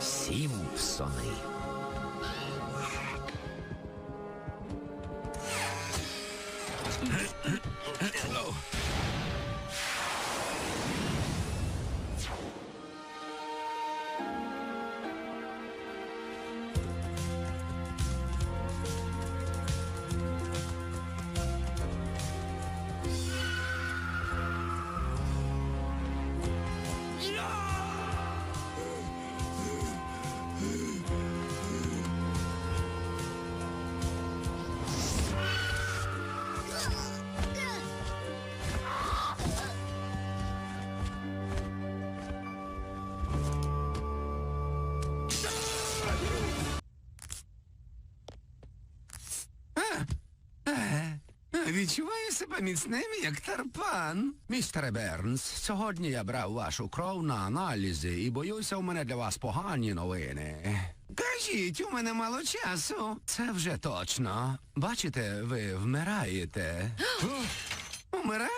Сімпсони. Відчуваю себе міцним, як тарпан. Містере Бернс, сьогодні я брав вашу кров на аналізи і боюся, у мене для вас погані новини. Кажіть, у мене мало часу. Це вже точно. Бачите, ви вмираєте. Умираю?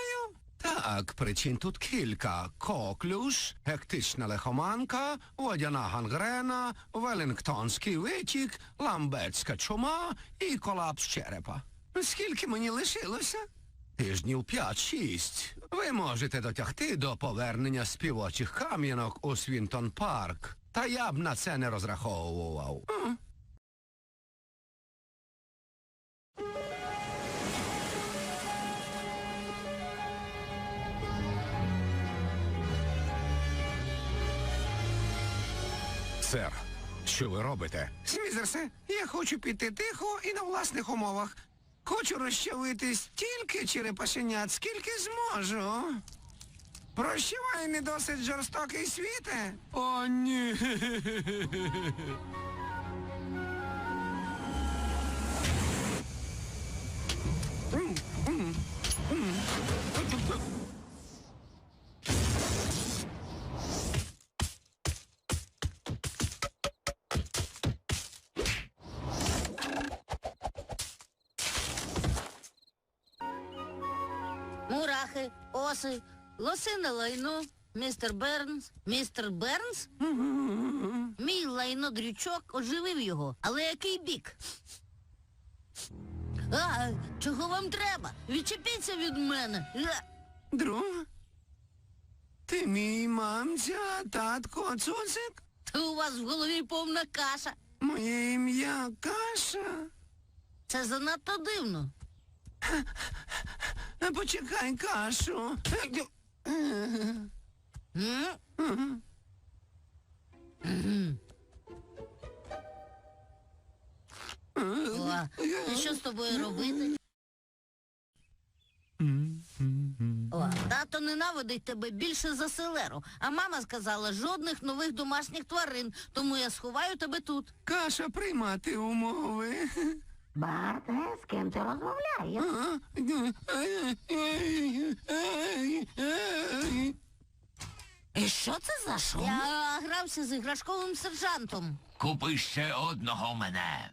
Так, причин тут кілька. Коклюш, гектична лихоманка, водяна гангрена, велінгтонський витік, ламбетська чума і колапс черепа. Скільки мені лишилося? Тижнів п'ять-шість. Ви можете дотягти до повернення співочих кам'янок у Свінтон Парк. Та я б на це не розраховував. М. Сер, що ви робите? Смізерсе, я хочу піти тихо і на власних умовах. Хочу розчавити стільки черепашенят, скільки зможу. Прощавай, не досить жорстокий світе. О, ні. Мурахи, оси, лосине лайно, містер Бернс. Містер Бернс? Мій лайно-дрючок оживив його. Але який бік? А, чого вам треба? Відчепіться від мене. Е, Друг? Ти мій мамця, татко, цуцик? Та у вас в голові повна каша. Моє ім'я Каша. Це занадто дивно. Почекай кашу. О, і що з тобою робити? О, тато ненавидить тебе більше за селеру, а мама сказала жодних нових домашніх тварин, тому я сховаю тебе тут. Каша приймати умови. Барте, з ким ти розмовляєш? І що це за шум? Я грався з іграшковим сержантом. Купи ще одного мене.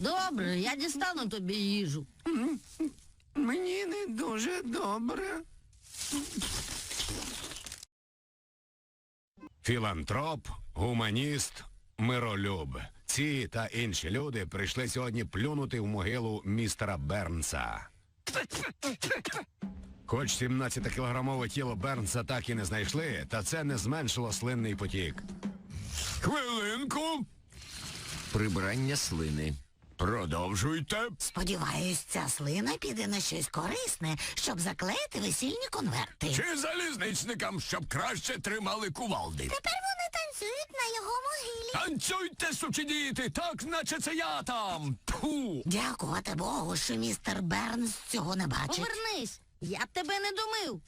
Добре, я дістану тобі їжу. Мені не дуже добре. Філантроп, гуманіст, миролюб. Ці та інші люди прийшли сьогодні плюнути в могилу містера Бернса. Хоч 17-кілограмове тіло Бернса так і не знайшли, та це не зменшило слинний потік. Хвилинку. Прибирання слини. Продовжуйте. Сподіваюсь, ця слина піде на щось корисне, щоб заклеїти весільні конверти. Чи залізничникам, щоб краще тримали кувалди. Тепер вони танцюють на його могилі. Танцюйте, сучі діти, так наче це я там. Тьфу. Дякувати Богу, що містер Бернс цього не бачить. Повернись, я б тебе не домив.